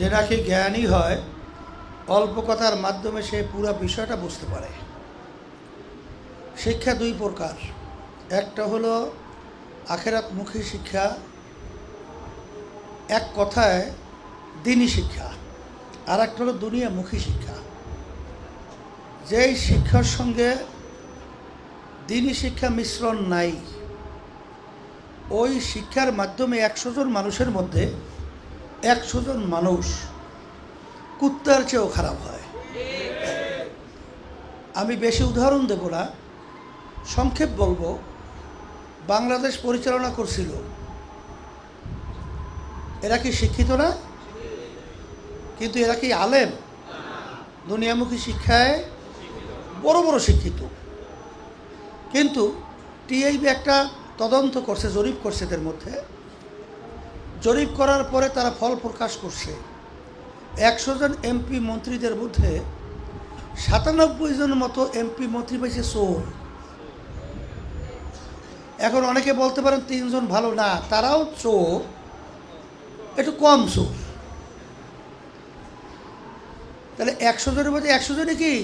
যে নাকি জ্ঞানী হয়, অল্প কথার মাধ্যমে সে পুরো বিষয়টা বুঝতে পারে। শিক্ষা দুই প্রকার। একটা হলো আখেরাতমুখী শিক্ষা, এক কথায় দিনী শিক্ষা আর একটা হলো দুনিয়ামুখী শিক্ষা। যেই শিক্ষার সঙ্গে দিনই শিক্ষা মিশ্রণ নাই, ওই শিক্ষার মাধ্যমে একশো জন মানুষের মধ্যে একশো জন মানুষ কুত্তার চেয়েও খারাপ হয়। আমি বেশি উদাহরণ দেব না, সংক্ষেপ বলব। বাংলাদেশ পরিচালনা করছিল। এরা কি শিক্ষিত না? কিন্তু এরা কি আলেম? দুনিয়ামুখী শিক্ষায় বড় বড় শিক্ষিত। কিন্তু টিআইবি একটা তদন্ত করছে, জরিপ করছে এদের মধ্যে। জরিপ করার পরে তারা ফল প্রকাশ করছে। একশো জন এমপি মন্ত্রীদের মধ্যে সাতানব্বই জন মতো এমপি মন্ত্রী পেয়েছে চোর। এখন অনেকে বলতে পারেন তিনজন ভালো না, তারাও চোর, একটু কম চোর। তাহলে একশো জনের মধ্যে একশো জনই কি?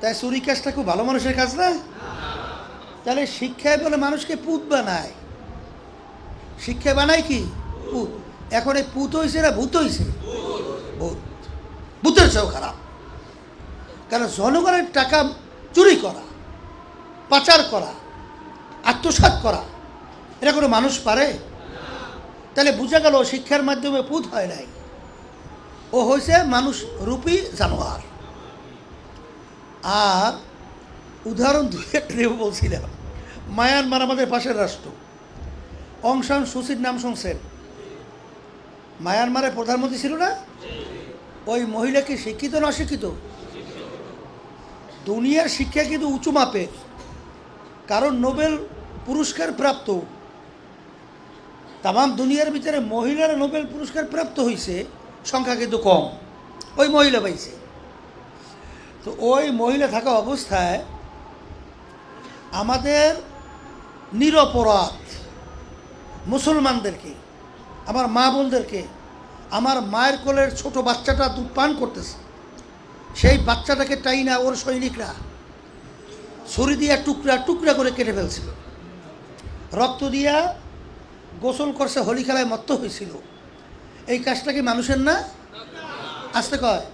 তাই চুরি কাজটা খুব ভালো মানুষের কাজ না? তাহলে শিক্ষায় বলে মানুষকে পুত বানায়। শিক্ষা বানায় কি? পুত এখন এই পুত হয়েছে না ভূত হয়েছে ভূত। ভূতের চেয়েও খারাপ। কারণ জনগণের টাকা চুরি করা, পাচার করা, আত্মসাৎ করা, এটা কোনো মানুষ পারে? তাহলে বোঝা গেল শিক্ষার মাধ্যমে পুত হয় নাই। ও হয়েছে মানুষ রূপী জানোয়ার। আর উদাহরণ দুয়ে বলছিলাম, মায়ানমার আমাদের পাশের রাষ্ট্র। অংশান সুচির নাম শুনছেন? মায়ানমারের প্রধানমন্ত্রী ছিল না? ওই মহিলা কি শিক্ষিত না অশিক্ষিত? দুনিয়ার শিক্ষা কিন্তু উঁচু মাপের। কারণ নোবেল পুরস্কার প্রাপ্ত। তাম দুনিয়ার ভিতরে মহিলারা নোবেল পুরস্কার প্রাপ্ত হয়েছে সংখ্যা কিন্তু কম। ওই মহিলা পাইছে। তো ওই মহিলা থাকা অবস্থায় আমাদের নিরপরাধ মুসলমানদেরকে, আমার মা বোনদেরকে, আমার মায়ের কোলের ছোট বাচ্চাটা দুধ পান করতেছে। সেই বাচ্চাটাকে টাইনা ওর সৈনিকরা ছুরি দিয়া টুকরা টুকরা করে কেটে ফেলছিল। রক্ত দিয়া গোসল করছে হোলি খেলায় মত্ত হয়েছিল। এই কাজটা কি মানুষের না? আসতে কয়,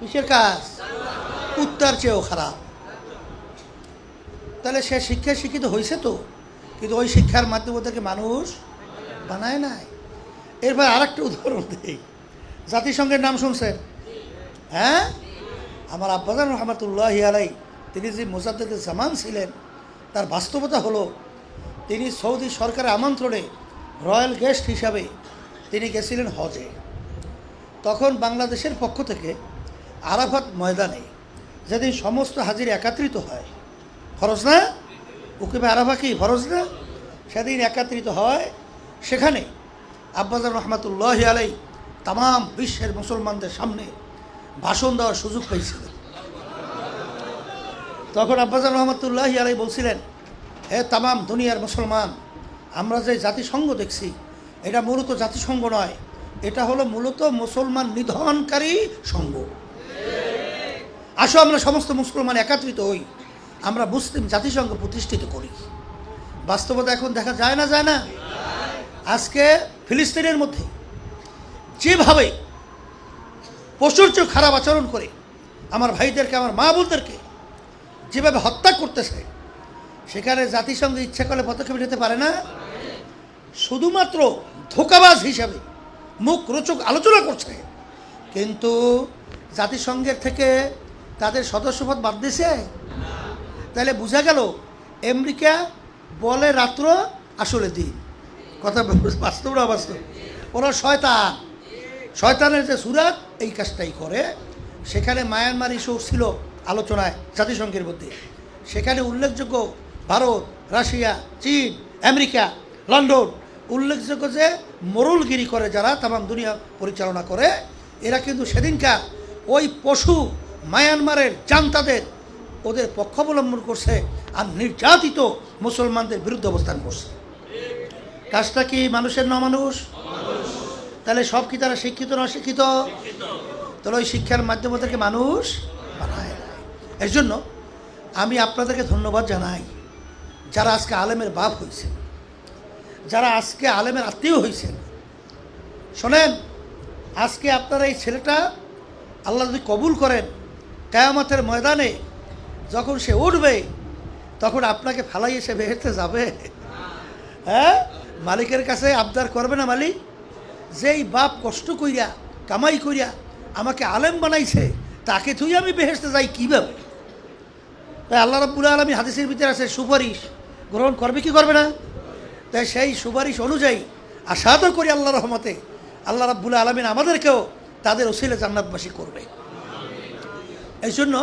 কিসের কাজ? উত্তর চেয়েও খারাপ। তাহলে সে শিক্ষায় শিক্ষিত হয়েছে তো? কিন্তু ওই শিক্ষার মাধ্যমে থেকে মানুষ বানায় নাই। এরপর আর একটা উদাহরণ দিই। জাতিসংঘের নাম শুনছেন? হ্যাঁ? আমার আব্বাজান রহমতুল্লাহ আলাই তিনি যে মোজাদ্দেদ জামান ছিলেন, তার বাস্তবতা হলো তিনি সৌদি সরকারের আমন্ত্রণে রয়্যাল গেস্ট হিসাবে তিনি গেছিলেন হজে। তখন বাংলাদেশের পক্ষ থেকে আরাফাত ময়দানে যেদিন সমস্ত হাজির একত্রিত হয় খরচ না? উকিবে আরাফা কি, ফরজ না? সেদিন একত্রিত হয় সেখানে আব্বাজান রহমাতুল্লাহ আলাই তাম বিশ্বের মুসলমানদের সামনে ভাষণ দেওয়ার সুযোগ পেয়েছিলেন তখন আব্বাজান রহমতুল্লাহ আলাই বলছিলেন, হে তামাম দুনিয়ার মুসলমান, আমরা যে জাতিসংঘ দেখছি, এটা মূলত জাতিসংঘ নয়, এটা হলো মূলত মুসলমান নিধনকারী সংঘ। আসো আমরা সমস্ত মুসলমান একত্রিত হই। আমরা মুসলিম জাতিসংঘ প্রতিষ্ঠিত করি। বাস্তবতা এখন দেখা যায় না যায় না? আজকে ফিলিস্তিনের মধ্যে যেভাবে পশুর চেয়ে খারাপ আচরণ করে আমার ভাইদেরকে, আমার মা বোনদেরকে যেভাবে হত্যা করতেছে, সেখানে জাতিসংঘ ইচ্ছা করলে পদক্ষেপ নিতে পারে না। শুধুমাত্র ধোকাবাজ হিসাবে মুখ রোচক আলোচনা করছে। কিন্তু জাতিসংঘের থেকে তাদের সদস্যপদ বাদ দিছে তাহলে বোঝা গেল আমেরিকা বলে রাত্র আসলে দিন। কথা বাস্তব না বাস্তব? ওরা শয়তান। শয়তানের যে সুরাত, এই কাজটাই করে। সেখানে মায়ানমার ইস্যু ছিল আলোচনায়, জাতিসংঘের মধ্যে। সেখানে উল্লেখযোগ্য ভারত, রাশিয়া, চীন, আমেরিকা, লন্ডন উল্লেখযোগ্য যে মরুলগিরি করে যারা তাম দুনিয়া পরিচালনা করে, এরা কিন্তু সেদিনকার ওই পশু মায়ানমারের জান্তাদের ওদের পক্ষ অবলম্বন করছে আর নির্যাতিত মুসলমানদের বিরুদ্ধে অবস্থান করছে। কাজটা কি মানুষের না মানুষ? তাহলে সব কি তারা শিক্ষিত না শিক্ষিত তাহলে ওই শিক্ষার মাধ্যমে থেকে মানুষ বানায় না। এর জন্য আমি আপনাদেরকে ধন্যবাদ জানাই, যারা আজকে আলেমের বাপ হয়েছেন, যারা আজকে আলেমের আত্মীয় হয়েছেন। শোনেন, আজকে আপনারা এই ছেলেটা আল্লাহ যদি কবুল করেন, কেয়ামতের ময়দানে যখন সে উঠবে, তখন আপনাকে ফালাই এসে বেহেতে যাবে। হ্যাঁ? মালিকের কাছে আবদার করবে না মালিক? যেই বাপ কষ্ট কইরা, কামাই কইরা আমাকে আলেম বানাইছে, তাকে তুই আমি বেহেসতে যাই কীভাবে? তাই আল্লাহ রাব্বুল আলমী হাদিসের ভিতরে আছে, সুপারিশ গ্রহণ করবে কি করবে না? তাই সেই সুপারিশ অনুযায়ী আশা তো করি আল্লাহ রহমতে, আল্লাহ রাব্বুল আলমিন আমাদেরকেও তাদের ওসিলে জান্নাতবাসী করবে। এই জন্য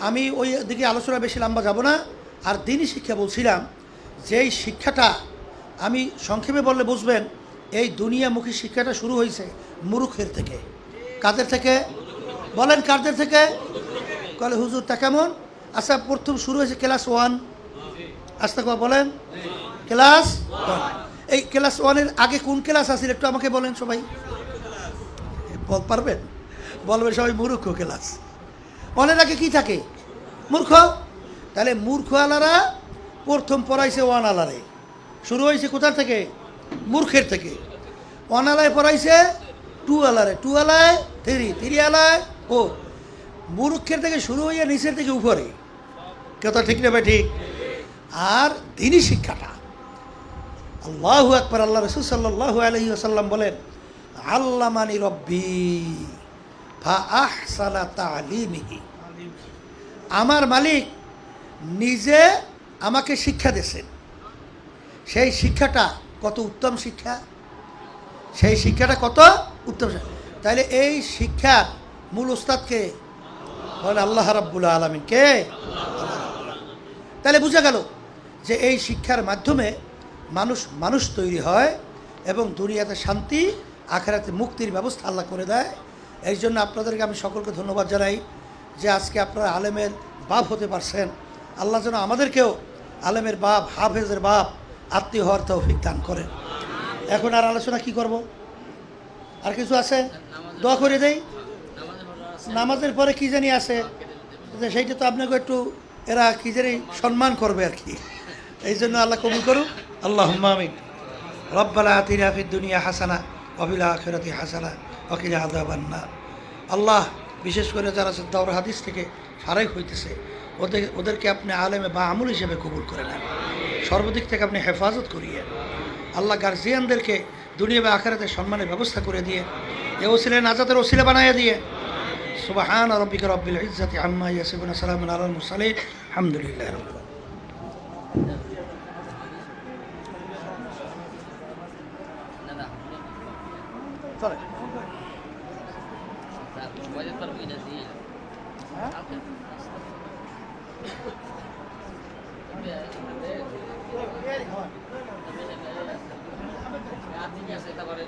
আমি ওই দিকে আলোচনা বেশি লম্বা যাব না। আর দিনই শিক্ষা বলছিলাম, যেই শিক্ষাটা আমি সংক্ষেপে বললে বুঝবেন, এই দুনিয়ামুখী শিক্ষাটা শুরু হয়েছে মুরুখের থেকে। কাদের থেকে? বলেন কাদের থেকে? কলে হুজুর, তা কেমন? আচ্ছা প্রথম শুরু হয়েছে ক্লাস ওয়ান। আস্তে কথা বলেন। ক্লাস এই ক্লাস ওয়ানের আগে কোন ক্লাস আছে একটু আমাকে বলেন সবাই। পারবেন? বলবেন সবাই মূর্খ ক্লাস। ওয়ানের আগে কি থাকে? মূর্খ? তাহলে মূর্খ আলারা প্রথম পড়াইছে ওয়ান আলারে শুরু হয়েছে কোথার থেকে? মূর্খের থেকে। ওয়ান আলায় পড়াইছে টু আলারে টু আলায় থ্রি থ্রি আলায় ও মূর্খের থেকে শুরু হইয়া নিচের থেকে উপরে। কথা ঠিক না ভাই ঠিক? আর দিনই শিক্ষাটা। আল্লাহ আকবর, আল্লাহ রসুল সাল্লাহ আলহি আসাল্লাম বলেন, আল্লামানি রব্বি। তালিমিহি। আমার মালিক নিজে আমাকে শিক্ষা দিয়েছেন। সেই শিক্ষাটা কত উত্তম শিক্ষা? সেই শিক্ষাটা কত উত্তম। তাইলে এই শিক্ষার মূল উস্তাদকে বলেন, আল্লাহ রাব্বুল আলমিন কে? তাহলে বোঝা গেল যে এই শিক্ষার মাধ্যমে মানুষ মানুষ তৈরি হয় এবং দুনিয়াতে শান্তি, আখেরাতে মুক্তির ব্যবস্থা আল্লাহ করে দেয়। এই জন্য আপনাদেরকে আমি সকলকে ধন্যবাদ জানাই যে আজকে আপনারা আলেমের বাপ হতে পারছেন। আল্লাহ যেন আমাদেরকেও আলেমের বাপ, হাফেজের বাপ, আত্মীয় হওয়ার তৌফিক দান করেন। এখন আর আলোচনা কি করব? আর কিছু আছে? দোয়া করে দেই। নামাজের পরে কি জানি আছে? সেইটা তো আপনাকে একটু, এরা কি জানি সম্মান করবে আর কি। এই জন্য আল্লাহ কবুল করুক। আল্লাহ আমিন। রব্বালা ফিদ দুনিয়া হাসানা। অবিলা আখেরাতি হাসানা অকিলা আদাবান্না আল্লাহ, বিশেষ করে যারা দাওর হাদিস থেকে ফারাই হইতেছে, ওদের, ওদেরকে আপনি আলেমে বা আমুল হিসেবে কবুল করে নেন। সর্বদিক থেকে আপনি হেফাজত করিয়ে, আল্লাহ গার্জিয়ানদেরকে দুনিয়া বা আখেরাতে সম্মানের ব্যবস্থা করে দিয়ে, এ ওসিলে নাজাতের ওসিলে বানাইয়া দিয়ে, সুবাহান রব্বিক রব্বিল ইজ্জাতি আম্মা সালামুন আলাল মুরসালিন, আলহামদুলিল্লাহ রাব্বিল আলামিন দাদা চলে বাজেট পারব এটা দিয়ে হ্যাঁ? আপনি আছে তারপরে